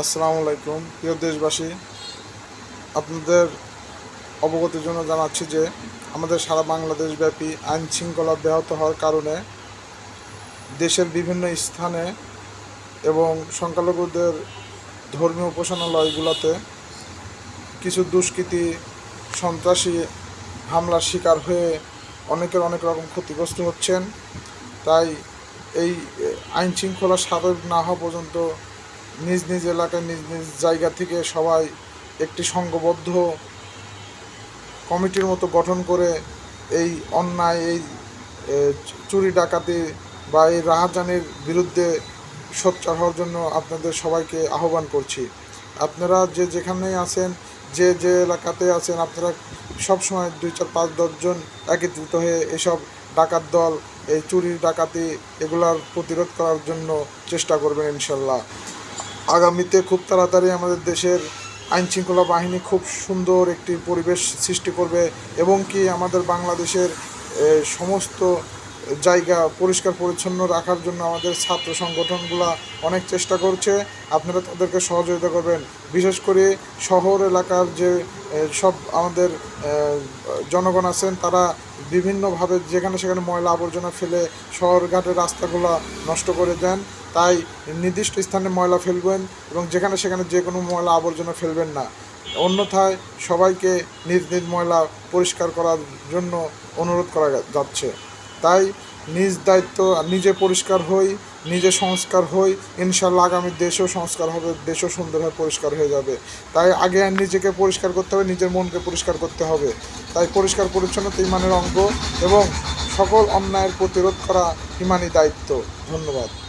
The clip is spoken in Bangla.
আসসালামু আলাইকুম। প্রিয় দেশবাসী, আপনাদের অবগতির জন্য জানাচ্ছি যে আমাদের সারা বাংলাদেশ ব্যাপী আইন শৃঙ্খলা ব্যাহত হওয়ার কারণে দেশের বিভিন্ন স্থানে এবং সংখ্যালঘুদের ধর্মীয় উপাসনালয়গুলোতে কিছু দুষ্কৃতী, সন্ত্রাসী হামলার শিকার হয়ে অনেকের অনেক রকম ক্ষতিগ্রস্ত হচ্ছেন। তাই এই আইন শৃঙ্খলা স্বাভাবিক না হওয়া পর্যন্ত নিজ নিজ এলাকায়, নিজ নিজ জায়গা থেকে সবাই একটি সংঘবদ্ধ কমিটির মতো গঠন করে এই অন্যায়, এই চুরি ডাকাতি বা এই রাহাজানির বিরুদ্ধে সোচ্চার হওয়ার জন্য আপনাদের সবাইকে আহ্বান করছি। আপনারা যে যেখানেই আছেন, যে যে এলাকাতে আছেন, আপনারা সব সময় দুই চার পাঁচ দশজন একত্রিত হয়ে এসব ডাকাত দল, এই চুরি ডাকাতি এগুলার প্রতিরোধ করার জন্য চেষ্টা করবেন ইনশাল্লাহ। আগামীতে খুব তাড়াতাড়ি আমাদের দেশের আইন শৃঙ্খলা বাহিনী খুব সুন্দর একটি পরিবেশ সৃষ্টি করবে এবং কি আমাদের বাংলাদেশের সমস্ত জায়গা পরিষ্কার পরিচ্ছন্ন রাখার জন্য আমাদের ছাত্র সংগঠনগুলা অনেক চেষ্টা করছে। আপনারা তাদেরকে সহযোগিতা করবেন। বিশেষ করে শহর এলাকার যে সব আমাদের জনগণ আছেন, তারা বিভিন্নভাবে যেখানে সেখানে ময়লা আবর্জনা ফেলে শহরঘাটের রাস্তাগুলো নষ্ট করে দেন। তাই নির্দিষ্ট স্থানে ময়লা ফেলবেন এবং যেখানে সেখানে যে কোনো ময়লা আবর্জনা ফেলবেন না। অন্যথায় সবাইকে নিজ নিজ ময়লা পরিষ্কার করার জন্য অনুরোধ করা যাচ্ছে। তাই নিজ দায়িত্ব নিজে পরিষ্কার হই, নিজে সংস্কার হই। ইনশাল্লাহ আগামী দেশও সংস্কার হবে, দেশও সুন্দরভাবে পরিষ্কার হয়ে যাবে। তাই আগে আর নিজেকে পরিষ্কার করতে হবে, নিজের মনকে পরিষ্কার করতে হবে। তাই পরিষ্কার পরিচ্ছন্নতা ইমানের অঙ্গ এবং সকল অন্যায়ের প্রতিরোধ করা ইমানি দায়িত্ব। ধন্যবাদ।